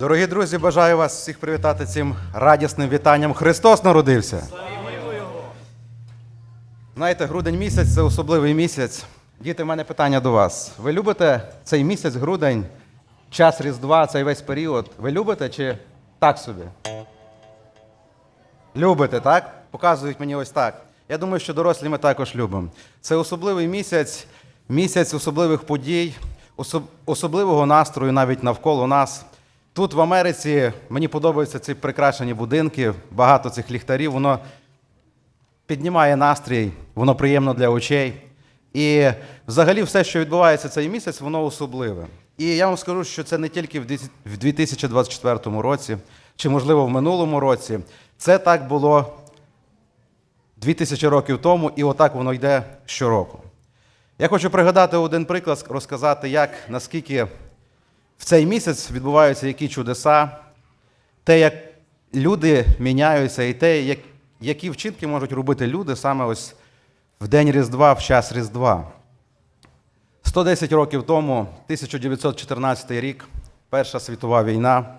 Дорогі друзі, бажаю вас всіх привітати цим радісним вітанням. Христос народився. Знаєте, грудень місяць це особливий місяць. Діти, в мене питання до вас. Ви любите цей місяць, грудень, час Різдва, цей весь період? Ви любите чи так собі? Любите, так? Показують мені ось так. Я думаю, що дорослі ми також любимо. Це особливий місяць, місяць особливих подій, особ- особливого настрою навіть навколо нас. Тут в Америці мені подобаються ці прикрашені будинки, багато цих ліхтарів, воно піднімає настрій, воно приємно для очей. І взагалі все, що відбувається цей місяць, воно особливе. І я вам скажу, що це не тільки в 2024 році, чи, можливо, в минулому році. Це так було 2000 років тому, і отак воно йде щороку. Я хочу пригадати один приклад, розказати, як наскільки в цей місяць відбуваються які чудеса, те, як люди міняються, і те, як, які вчинки можуть робити люди саме ось в день Різдва, в час Різдва. 110 років тому, 1914 рік, Перша світова війна,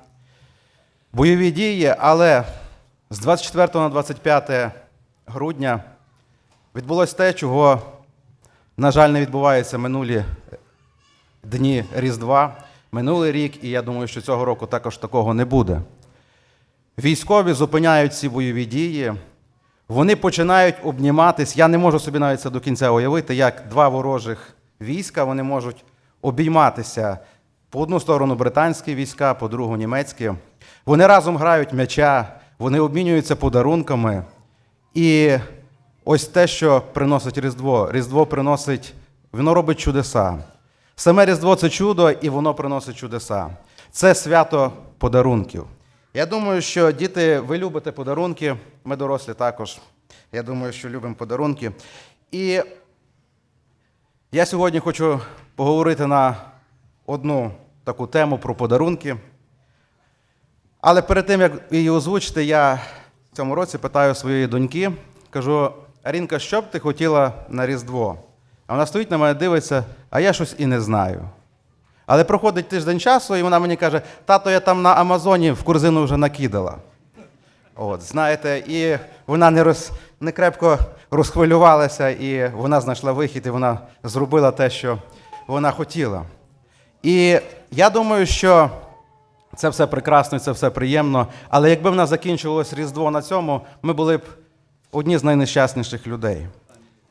бойові дії, але з 24 на 25 грудня відбулося те, чого, на жаль, не відбувається минулі дні Різдва, минулий рік, і я думаю, що цього року також такого не буде. Військові зупиняють ці бойові дії, вони починають обніматись. Я не можу собі навіть це до кінця уявити, як два ворожих війська вони можуть обійматися. По одну сторону британські війська, по другу німецькі. Вони разом грають м'яча, вони обмінюються подарунками. І ось те, що приносить Різдво. Різдво приносить, воно робить чудеса. Саме Різдво це чудо, і воно приносить чудеса. Це свято подарунків. Я думаю, що діти, ви любите подарунки, ми дорослі також. Я думаю, що любимо подарунки. І я сьогодні хочу поговорити на одну таку тему про подарунки. Але перед тим, як її озвучити, я в цьому році питаю своєї доньки, кажу: Арінка, що б ти хотіла на Різдво? А вона стоїть на мене, дивиться, а я щось і не знаю. Але проходить тиждень часу, і вона мені каже: тато, я там на Амазоні в корзину вже накидала. От, знаєте, і вона не, роз, не крепко розхвилювалася, і вона знайшла вихід, і вона зробила те, що вона хотіла. І я думаю, що це все прекрасно, це все приємно. Але якби в нас закінчилось Різдво на цьому, ми були б одні з найнещасніших людей.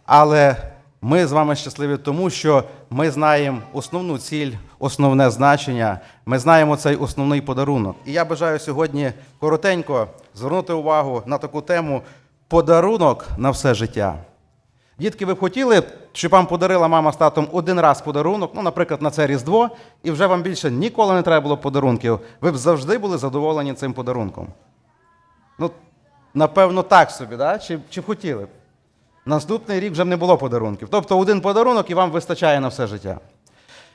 Але ми з вами щасливі тому, що ми знаємо основну ціль, основне значення. Ми знаємо цей основний подарунок. І я бажаю сьогодні коротенько звернути увагу на таку тему подарунок на все життя. Дітки, ви б хотіли, щоб вам подарила мама з татом один раз подарунок, ну, наприклад, на це Різдво, і вже вам більше ніколи не треба було подарунків. Ви б завжди були задоволені цим подарунком. Ну, напевно, так собі, да? чи, чи б хотіли б? Наступний рік вже не було подарунків. Тобто один подарунок і вам вистачає на все життя.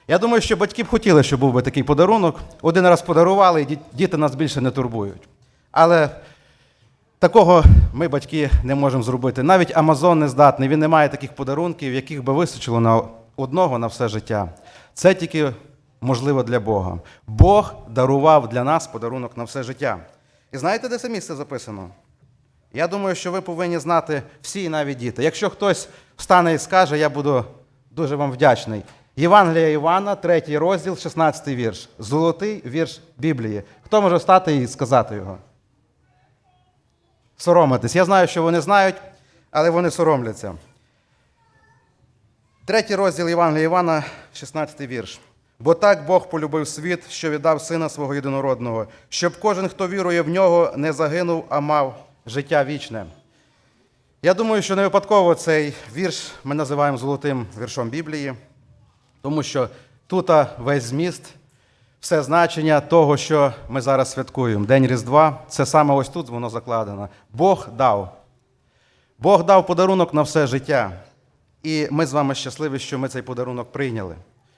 Я думаю, що батьки б хотіли, щоб був би такий подарунок. Один раз подарували, і діти нас більше не турбують. Але такого ми, батьки, не можемо зробити. Навіть Амазон не здатний, він не має таких подарунків, яких би вистачило на одного на все життя. Це тільки можливо для Бога. Бог дарував для нас подарунок на все життя. І знаєте, де це місце записано? Я думаю, що ви повинні знати всі і навіть діти. Якщо хтось встане і скаже, я буду дуже вам вдячний. Євангелія Івана, третій розділ, 16 вірш. Золотий вірш Біблії. Хто може встати і сказати його? Соромитись. Я знаю, що вони знають, але вони соромляться. Третій розділ Євангелія Івана, 16 вірш. Бо так Бог полюбив світ, що віддав сина свого єдинородного, щоб кожен, хто вірує в нього, не загинув, а мав життя вічне. Я думаю, що не випадково цей вірш ми називаємо золотим віршом Біблії, тому що тут весь зміст, все значення того, що ми зараз святкуємо. День Різдва це саме ось тут воно закладено. Бог дав. Бог дав подарунок на все життя. І ми з вами щасливі, що ми цей подарунок прийняли.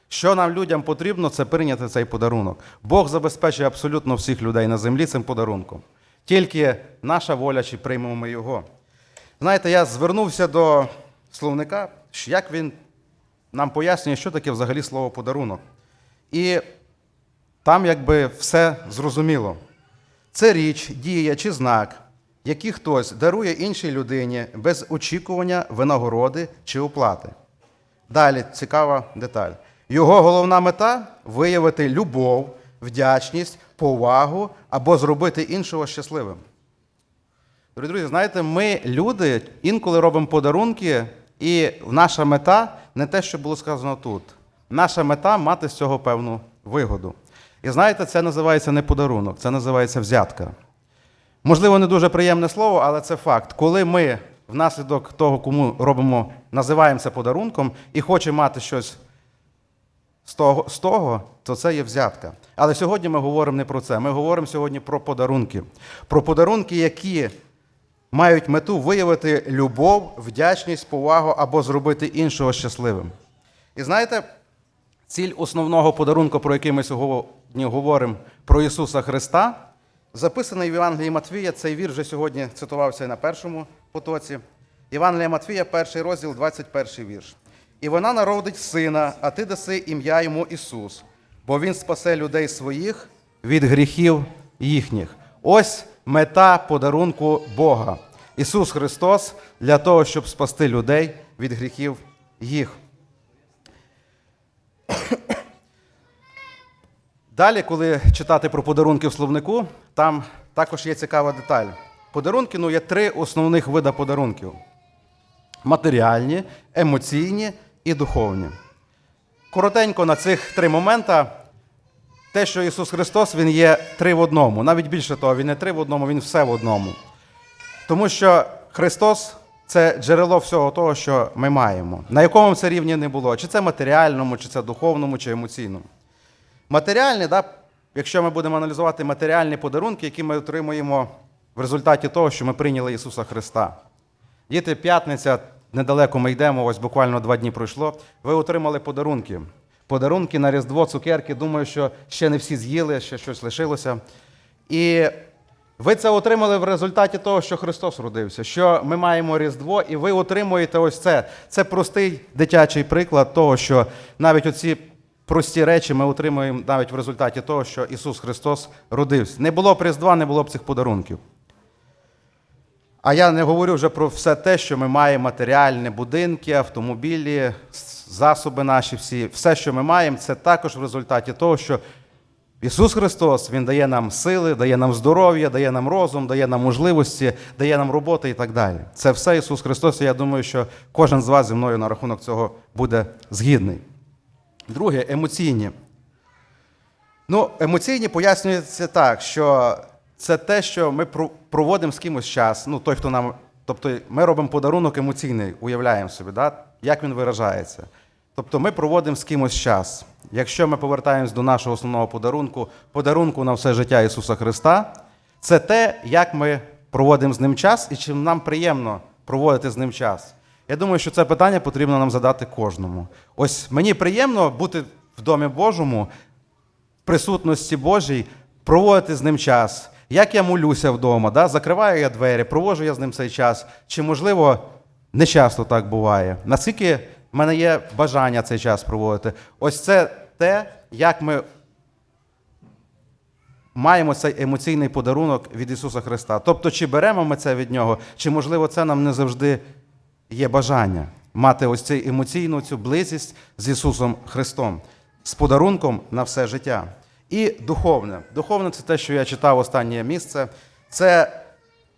Що нам людям потрібно, це прийняти цей подарунок. Бог забезпечує абсолютно всіх людей на землі цим подарунком. Тільки наша воля, чи приймемо ми його. Знаєте, я звернувся до словника, як він нам пояснює, що таке взагалі слово подарунок. І там якби все зрозуміло. Це річ, дія чи знак, який хтось дарує іншій людині без очікування винагороди чи оплати. Далі цікава деталь. Його головна мета виявити любов, вдячність, повагу або зробити іншого щасливим. Дорогі друзі, знаєте, ми, люди, інколи робимо подарунки, і наша мета не те, що було сказано тут. Наша мета мати з цього певну вигоду. І знаєте, це називається не подарунок, це називається взятка. Можливо, не дуже приємне слово, але це факт. Коли ми внаслідок того, кому робимо, називаємо це подарунком і хочемо мати щось з того, з того, то це є взятка. Але сьогодні ми говоримо не про це. Ми говоримо сьогодні про подарунки. Про подарунки, які мають мету виявити любов, вдячність, повагу або зробити іншого щасливим. І знаєте, ціль основного подарунку, про який ми сьогодні говоримо, про Ісуса Христа, записаний в Євангелії Матвія. Цей вірш вже сьогодні цитувався на першому потоці. Євангелія Матвія, перший розділ, 21 вірш. І вона народить сина, а ти даси ім'я йому Ісус, бо Він спасе людей своїх від гріхів їхніх. Ось мета подарунку Бога. Ісус Христос для того, щоб спасти людей від гріхів їх. Далі, коли читати про подарунки в словнику, там також є цікава деталь. Подарунки ну, є три основних вида подарунків: матеріальні, емоційні і духовні. Коротенько на цих три моменти. Те, що Ісус Христос, Він є три в одному. Навіть більше того, Він не три в одному, Він все в одному. Тому що Христос це джерело всього того, що ми маємо. На якому це рівні не було, чи це матеріальному, чи це духовному, чи емоційному. Матеріальні, да, якщо ми будемо аналізувати матеріальні подарунки, які ми отримуємо в результаті того, що ми прийняли Ісуса Христа. Діти, п'ятниця, недалеко ми йдемо, ось буквально два дні пройшло. Ви отримали подарунки. Подарунки на Різдво, цукерки. Думаю, що ще не всі з'їли, ще щось лишилося. І ви це отримали в результаті того, що Христос родився, що ми маємо Різдво, і ви отримуєте ось це. Це простий дитячий приклад того, що навіть оці прості речі ми отримуємо навіть в результаті того, що Ісус Христос родився. Не було б Різдва, не було б цих подарунків. А я не говорю вже про все те, що ми маємо матеріальні будинки, автомобілі, засоби наші всі. Все, що ми маємо, це також в результаті того, що Ісус Христос Він дає нам сили, дає нам здоров'я, дає нам розум, дає нам можливості, дає нам роботи і так далі. Це все Ісус Христос, і я думаю, що кожен з вас зі мною на рахунок цього буде згідний. Друге, емоційні. Ну, емоційні пояснюється так, що це те, що ми проводимо з кимось час. Ну, той, хто нам. Тобто ми робимо подарунок емоційний, уявляємо собі, да? як він виражається. Тобто ми проводимо з кимось час. Якщо ми повертаємось до нашого основного подарунку, подарунку на все життя Ісуса Христа, це те, як ми проводимо з ним час і чим нам приємно проводити з ним час. Я думаю, що це питання потрібно нам задати кожному. Ось мені приємно бути в Домі Божому, в присутності Божій, проводити з ним час. Як я молюся вдома, да? закриваю я двері, проводжу я з ним цей час. Чи, можливо, не часто так буває? Наскільки в мене є бажання цей час проводити? Ось це те, як ми маємо цей емоційний подарунок від Ісуса Христа. Тобто, чи беремо ми це від Нього, чи, можливо, це нам не завжди є бажання мати ось цю емоційну цю близість з Ісусом Христом, з подарунком на все життя. І духовне. Духовне це те, що я читав останнє місце. Це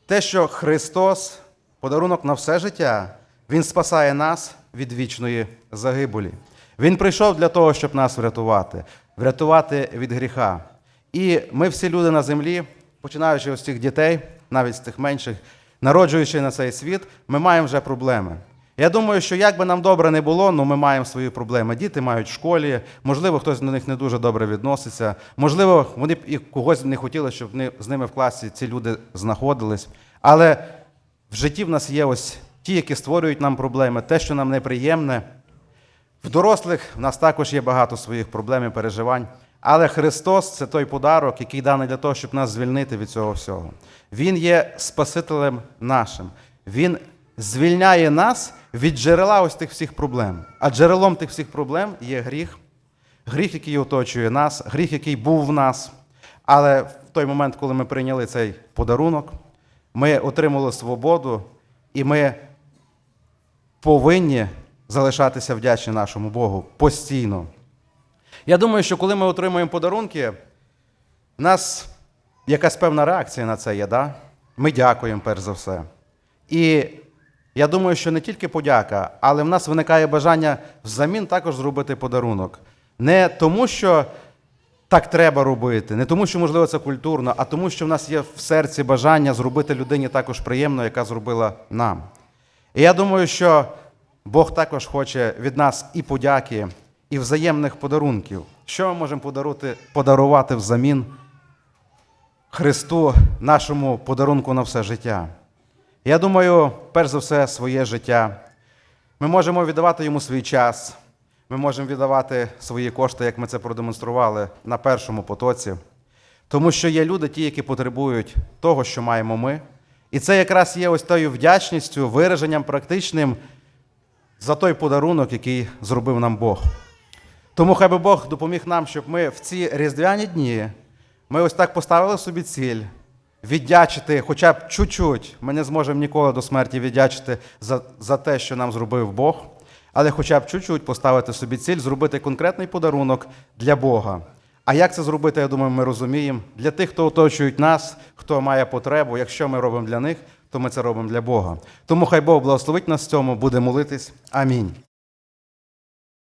те, що Христос, подарунок на все життя, Він спасає нас від вічної загибелі. Він прийшов для того, щоб нас врятувати, врятувати від гріха. І ми всі люди на землі, починаючи з цих дітей, навіть з тих менших, народжуючи на цей світ, ми маємо вже проблеми. Я думаю, що як би нам добре не було, ну ми маємо свої проблеми. Діти мають в школі, можливо, хтось до них не дуже добре відноситься. Можливо, вони б і когось не хотіли, щоб з ними в класі ці люди знаходились. Але в житті в нас є ось ті, які створюють нам проблеми, те, що нам неприємне. В дорослих в нас також є багато своїх проблем і переживань. Але Христос це той подарок, який даний для того, щоб нас звільнити від цього всього. Він є Спасителем нашим. Він звільняє нас від джерела ось тих всіх проблем. А джерелом тих всіх проблем є гріх. гріх, який оточує нас, гріх, який був в нас. Але в той момент, коли ми прийняли цей подарунок, ми отримали свободу, і ми повинні залишатися вдячні нашому Богу постійно. Я думаю, що коли ми отримуємо подарунки, в нас якась певна реакція на це є, да? Ми дякуємо перш за все. І я думаю, що не тільки подяка, але в нас виникає бажання взамін також зробити подарунок. Не тому, що так треба робити, не тому, що, можливо, це культурно, а тому, що в нас є в серці бажання зробити людині також приємно, яка зробила нам. І я думаю, що Бог також хоче від нас і подяки, і взаємних подарунків. Що ми можемо подарувати, подарувати взамін Христу, нашому подарунку на все життя? Я думаю, перш за все, своє життя. Ми можемо віддавати йому свій час, ми можемо віддавати свої кошти, як ми це продемонстрували на першому потоці. Тому що є люди, ті, які потребують того, що маємо ми. І це якраз є ось тою вдячністю, вираженням практичним за той подарунок, який зробив нам Бог. Тому хай би Бог допоміг нам, щоб ми в ці різдвяні дні ми ось так поставили собі ціль віддячити хоча б чуть-чуть. Ми не зможемо ніколи до смерті віддячити за, за те, що нам зробив Бог, але хоча б чуть-чуть поставити собі ціль, зробити конкретний подарунок для Бога. А як це зробити, я думаю, ми розуміємо. Для тих, хто оточують нас, хто має потребу, якщо ми робимо для них, то ми це робимо для Бога. Тому хай Бог благословить нас в цьому, буде молитись. Амінь.